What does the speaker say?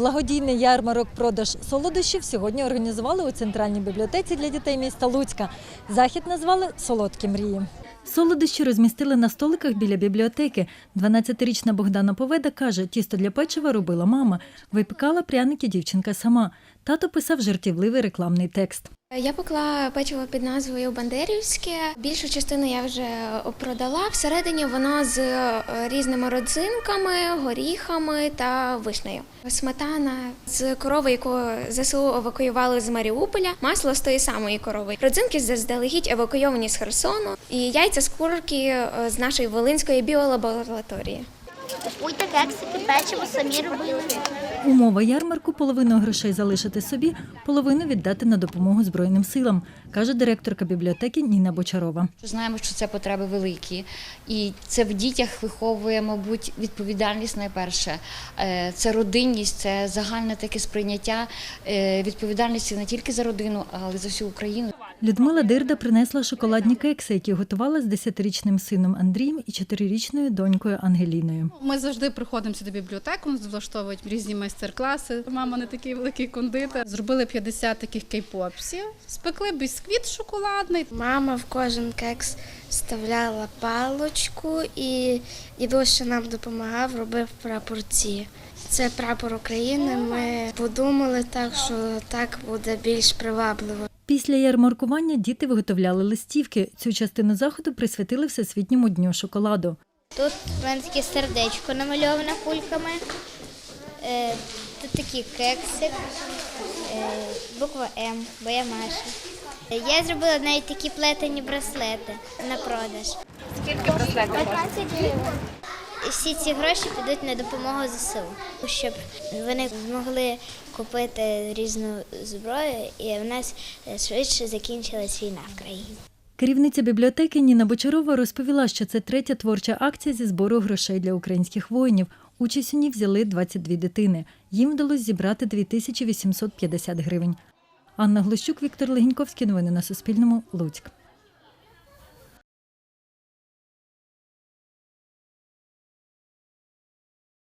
Благодійний ярмарок продаж солодощів сьогодні організували у центральній бібліотеці для дітей міста Луцька. Захід назвали Солодкі мрії. Солодощі розмістили на столиках біля бібліотеки. 12-річна Богдана Поведа каже, тісто для печива робила мама. Випікала пряники дівчинка сама. Тато писав жартівливий рекламний текст. Я пекла печиво під назвою Бандерівське. Більшу частину я вже продала. Всередині воно з е, різними родзинками, горіхами та вишнею. Сметана з корови, яку ЗСУ евакуювали з Маріуполя, масло з тої самої корови. Родзинки заздалегідь евакуйовані з Херсону і яйця з курки е, з нашої Волинської біолабораторії. Купуйте кексики, печиво самі робили. Умова ярмарку половину грошей залишити собі, половину віддати на допомогу Збройним силам, каже директорка бібліотеки Ніна Бочарова. Знаємо, що це потреби великі, і це в дітях виховує, мабуть, відповідальність найперше. Е, Це родинність, це загальне таке сприйняття е, відповідальності не тільки за родину, але й за всю Україну. Людмила Дирда принесла шоколадні кекси, які готувала з 10-річним сином Андрієм і 4-річною донькою Ангеліною. Ми завжди приходимо сюди в бібліотеку, влаштовують різні майстер-класи. Мама не такий великий кондитер. Зробили 50 таких кей-попсів, спекли бісквіт шоколадний. Мама в кожен кекс вставляла палочку і дідусь нам допомагав, робив прапорці. Це прапор України. Ми подумали так, що так буде більш привабливо. Після ярмаркування діти виготовляли листівки. Цю частину заходу присвятили Всесвітньому дню шоколаду. Тут в мене таке сердечко намальоване кульками. Е, Тут такий кексик, е, буква М, бо я Маша. Е, Я зробила навіть такі плетені браслети на продаж. Скільки браслетів? 15 гривень. Всі ці гроші підуть на допомогу ЗСУ, щоб вони змогли купити різну зброю і в нас швидше закінчилась війна в країні. Керівниця бібліотеки Ніна Бочарова розповіла, що це третя творча акція зі збору грошей для українських воїнів. Участь у ній взяли 22 дитини. Їм вдалося зібрати 2850 гривень. Анна Глущук, Віктор Легіньковський. Новини на Суспільному. Луцьк.